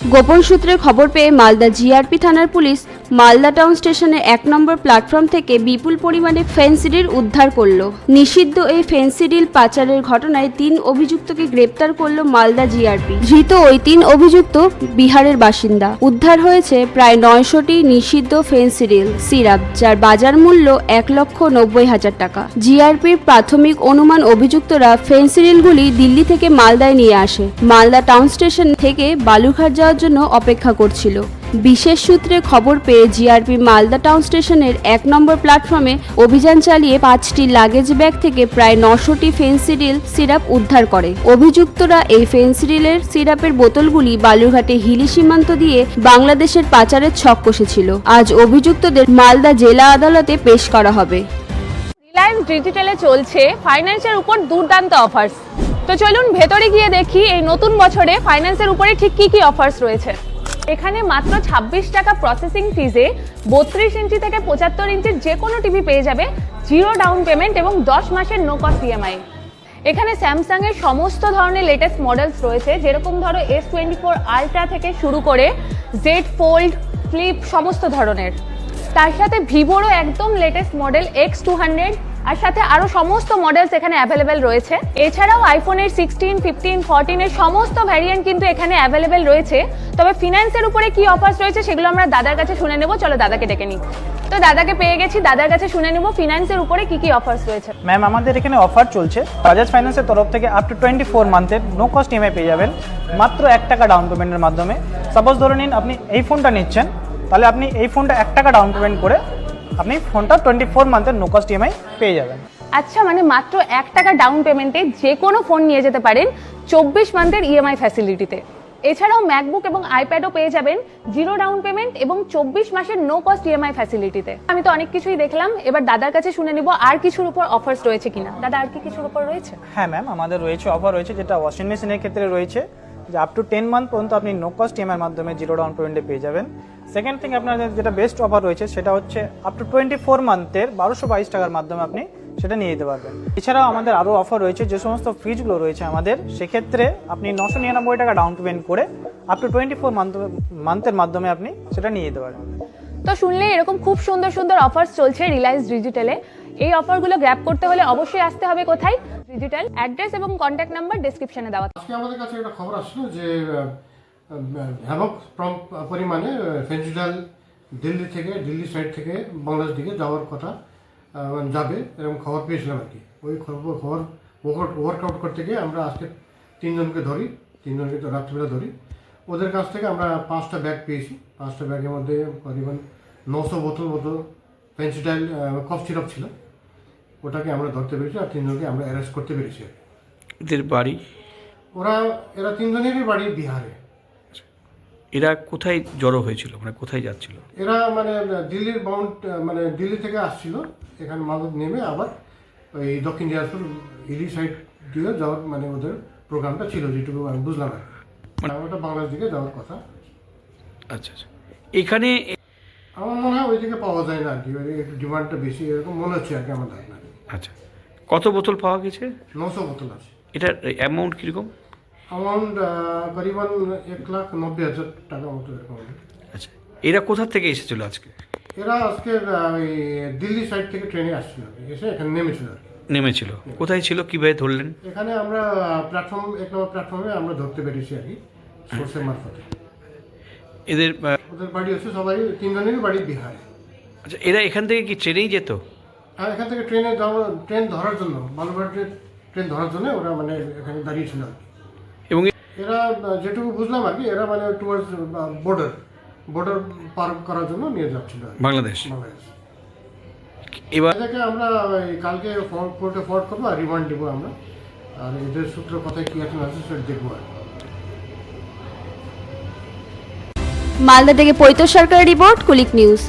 গোপন সূত্রে খবর পেয়ে মালদা জিআরপি থানার পুলিশ মালদা টাউন স্টেশনের এক নম্বর প্ল্যাটফর্ম থেকে বিপুল পরিমাণে ফেন্সিডিল উদ্ধার করল। নিষিদ্ধ এই ফেন্সিডিল পাচারের ঘটনায় তিন অভিযুক্তকে গ্রেপ্তার করল মালদা জিআরপি ধৃত ওই তিন অভিযুক্ত বিহারের বাসিন্দা। উদ্ধার হয়েছে প্রায় নয়শোটি নিষিদ্ধ ফেন্সিডিল সিরাপ, যার বাজার মূল্য এক লক্ষ নব্বই হাজার টাকা। জিআরপির প্রাথমিক অনুমান অভিযুক্তরা ফেন্সিডিলগুলি দিল্লি থেকে মালদায় নিয়ে আসে। মালদা টাউন স্টেশন থেকে বালুঘাট যাওয়ার জন্য অপেক্ষা করছিল। বিশেষ সূত্রে খবর পেয়ে জিআরপি মালদা টাউন স্টেশনের এক নম্বর প্ল্যাটফর্মে অভিযান চালিয়ে পাঁচটি লাগেজ ব্যাগ থেকে প্রায় নশোটি ফেন্সিডিল সিরাপ উদ্ধার করে। অভিযুক্তরা এই ফেন্সিডিলের সিরাপের বোতলগুলি বালুরঘাটে হিলি সীমান্ত দিয়ে বাংলাদেশের পাচারের ছক কষেছিল। আজ অভিযুক্তদের মালদা জেলা আদালতে পেশ করা হবে। রিলায়েন্স ডিজিটালে চলছে ফাইন্যান্সের উপর দুর্দান্ত অফার্স তো চলুন ভেতরে গিয়ে দেখি এই নতুন বছরে ফাইন্যান্সের উপরে ঠিক কি কি অফার্স রয়েছে। এখানে মাত্র ২৬ টাকা প্রসেসিং ফিজে বত্রিশ ইঞ্চি থেকে পঁচাত্তর ইঞ্চির যে কোনো টিভি পেয়ে যাবে জিরো ডাউন পেমেন্ট এবং দশ মাসের নো কস্ট ইএমআই এখানে স্যামসাং এর সমস্ত ধরনের লেটেস্ট মডেলস রয়েছে, যেরকম ধরো এস টোয়েন্টি ফোর আলট্রা থেকে শুরু করে জেড ফোল্ড ফ্লিপ সমস্ত ধরনের। তার সাথে ভিভোরও একদম latest model X two hundred আর সাথে আরও সমস্ত মডেলস এখানে অ্যাভেলেবেল রয়েছে। এছাড়াও আইফোনের সিক্সটিন ফিফটিন ফোরটিনের সমস্ত ভ্যারিয়েন্ট কিন্তু এখানে অ্যাভেলেবেল রয়েছে। তবে ফিনান্সের উপরে কি অফার্স রয়েছে সেগুলো আমরা দাদার কাছে শুনে নেব। চলো দাদাকে ডেকে নিই। তো দাদাকে পেয়ে গেছি। দাদার কাছে শুনে নেব ফিনান্সের উপরে কি কি অফার্স রয়েছে। ম্যাম আমাদের এখানে অফার চলছে। বাজাজ ফাইন্যান্সের তরফ থেকে আপ টু টোয়েন্টি ফোর মান্থের নো কস্ট ইএমআই পেয়ে যাবেন। মাত্র এক টাকা ডাউন পেমেন্টের মাধ্যমে। সাপোজ ধরে নিন আপনি এই ফোনটা নিচ্ছেন, তাহলে আপনি এই ফোনটা এক টাকা ডাউন পেমেন্ট করে আপনি ফোনটা টোয়েন্টি ফোর মান্থের নো কস্ট ইএমআই পেয়ে যাবেন। আচ্ছা মানে মাত্র এক টাকা ডাউন পেমেন্টে যে কোনো ফোন নিয়ে যেতে পারেন চব্বিশ মান্থের ইএমআই ফ্যাসিলিটিতে এছাড়াও ম্যাকবুক এবং আইপ্যাডও পেয়ে যাবেন জিরো ডাউন পেমেন্ট এবং চব্বিশ মাসের নো কস্ট ইএমআই ফ্যাসিলিটিতে আমি তো অনেক কিছুই দেখলাম এবার দাদার কাছে শুনে নিব আর কিছুর উপর অফার্স রয়েছে কিনা। দাদা আর কি কিছুর উপর রয়েছে? হ্যাঁ ম্যাম আমাদের রয়েছে অফার রয়েছে যেটা ওয়াশিং মেশিনের ক্ষেত্রে রয়েছে। যে আপ টু টেন মান্থ পর্যন্ত আপনি নো কস্ট ইএমআইয়ের মাধ্যমে জিরো ডাউন পেমেন্টে পেয়ে যাবেন। সেকেন্ড থিং আপনার যেটা বেস্ট অফার রয়েছে, সেটা হচ্ছে আপ টু টোয়েন্টি ফোর মান্থের বারোশো বাইশ টাকার মাধ্যমে আপনি সেটা নিয়ে যেতে পারবেন। এছাড়াও আমাদের আরও অফার রয়েছে, যে সমস্ত ফ্রিজগুলো রয়েছে আমাদের, সেক্ষেত্রে আপনি নশো নিরানব্বই টাকা ডাউন পেমেন্ট করে up to twenty four month মান্থের মাধ্যমে আপনি সেটা নিয়ে যেতে পারেন তো শুনলে এরকম খুব সুন্দর সুন্দর অফার্স চলছে রিলায়েন্স ডিজিটালে এই অফারগুলো গ্র্যাব করতে হলে অবশ্যই আসতে হবে কোথায়? ডিজিটাল অ্যাড্রেস এবং কন্ট্যাক্ট নাম্বার ডেসক্রিপশনে দেওয়া আজকে আমাদের কাছে একটা খবর আসলো যে হ্যাভক পরিমাণে ফেন্সিডাল দিল্লি থেকে, দিল্লি সাইড থেকে, বাংলাদেশ দিকে যাওয়ার কথা যাবে, এরকম খবর পেয়েছিলাম আর কি। ওই খবর খবর ওয়ার্কআউট করতে গিয়ে আমরা আজকে তিনজনকে ধরি, তিনজনকে রাত্রিবেলা ধরি। ওদের কাছ থেকে আমরা পাঁচটা ব্যাগ পেয়েছি। পাঁচটা ব্যাগের মধ্যে করিবেন নশো বোতল মতো ফেন্সিডাল কফ সিরাপ ছিল। ওটাকে আমরা ধরতে পেরেছি আর তিনজনকে আমরা অ্যারেস্ট করতে পেরেছি। এদের বাড়ি? ওরা এরা তিনজনেরই বাড়ি বিহারে। এরা কোথায় জড়ো হয়েছিল? মানে কোথায় যাচ্ছিল? এরা মানে দিল্লির বাউন্ড মানে দিল্লি থেকে আসছিল। এখানে মাদক নেমে আবার ওই দক্ষিণ দিনাজপুর হিলি সাইড দিয়ে যাওয়ার মানে ওদের প্রোগ্রামটা ছিল যেটুকু আমি বুঝলাম আর। মানে ওটা বাংলাদেশ দিকে যাওয়ার কথা। আচ্ছা আচ্ছা। এখানে আমার মনে হয় ওই দিকে পাওয়া যায় না আর কি একটু ডিমান্ডটা বেশি এরকম মনে হচ্ছে আর কি আমার ধারণা। আচ্ছা। কত বোতল পাওয়া গেছে? নশো বোতল আছে। এটার অ্যামাউন্ট কীরকম? অ্যামাউন্ট করিবান এক লাখ নব্বই হাজার টাকা মতো এরকম আচ্ছা। এরা কোথা থেকে এসেছিল আজকে? এরা আজকে ওই দিল্লি সাইড থেকে ট্রেনে আসছিল এসে এখানে নেমেছিল আর কি। নেমেছিল। কোথায় ছিল? কীভাবে ধরলেন? এখানে আমরা প্ল্যাটফর্ম এক নম্বর প্ল্যাটফর্মে আমরা ধরতে পেরেছি আর কি সোর্সের মারফতে। এদের ওদের বাড়ি হচ্ছে সবাই তিনজনেরই বাড়ি বিহারে। আচ্ছা এরা এখান থেকে কি ট্রেনেই যেত? আর এখান থেকে ট্রেনে ট্রেন ধরার জন্য বালুরঘাটের ট্রেন ধরার জন্য ওরা মানে এখানে দাঁড়িয়েছিল আর এবং এরা যেটুকু বুঝলাম আর কি এরা মানে টুয়ার্ডস বর্ডার বর্ডার পার করার জন্য নিয়ে যাচ্ছিল বাংলাদেশ। বাংলাদেশ। এবার আমরা কালকে কোর্টে ফরওয়ার্ড করব আর রিমান্ড দেবো আমরা। আর এদের সূত্র কথায় কি এখন আছে সেটা দেখব আর মালদা থেকে পৈত সরকারের রিপোর্ট কুলিক নিউজ।